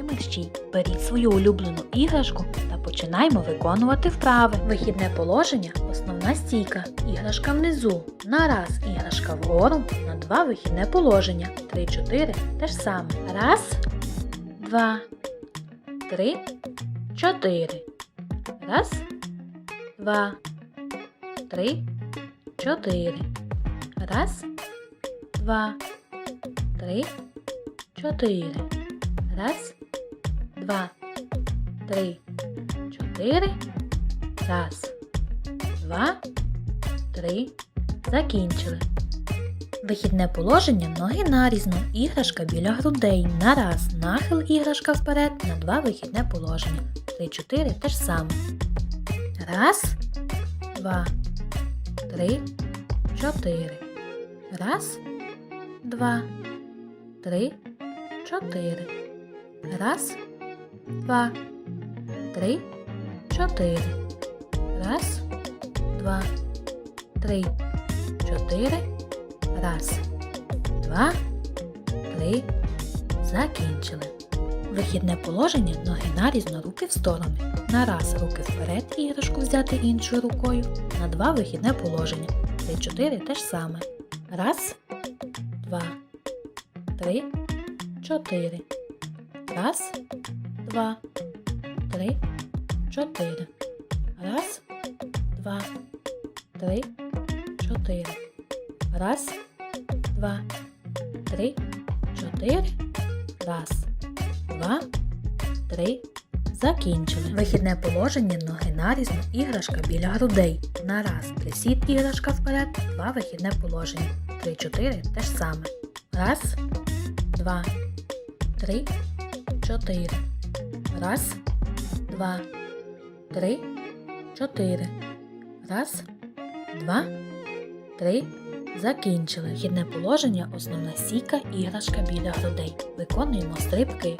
мерщій. Беріть свою улюблену іграшку та починаймо виконувати вправи. Вихідне положення основна стійка. Іграшка внизу. На раз іграшка вгору, на два вихідне положення. Три-чотири те ж саме. Раз, два, три, чотири. Раз, два, три, чотири. Раз, два, три, чотири. Раз, два, три, чотири. Раз, два, три. Закінчили. Вихідне положення ноги нарізно, іграшка біля грудей. На раз, нахил іграшка вперед, на два вихідне положення. Три-чотири те ж саме. Раз, два, три, чотири. Раз, два, три, чотири. Раз, два, три, чотири. Раз, два, три, чотири. Раз, два, три. Закінчили. Вихідне положення ноги нарізно руки в сторони. На раз руки вперед іграшку взяти іншою рукою. На два вихідне положення. Три чотири те ж саме. Раз, два, три, чотири. Раз, два, три, чотири. Раз, два, три, чотири. Раз, два, три, чотири. Раз, два, три. Закінчили. Вихідне положення ноги нарізно, іграшка біля грудей. На раз присід іграшка вперед, два вихідне положення. Три, чотири те ж саме. Раз, два, три, чотири. Раз, два, три, чотири. Раз, два, три. Закінчили. Вхідне положення, основна сіка, іграшка біля грудей. Виконуємо стрибки.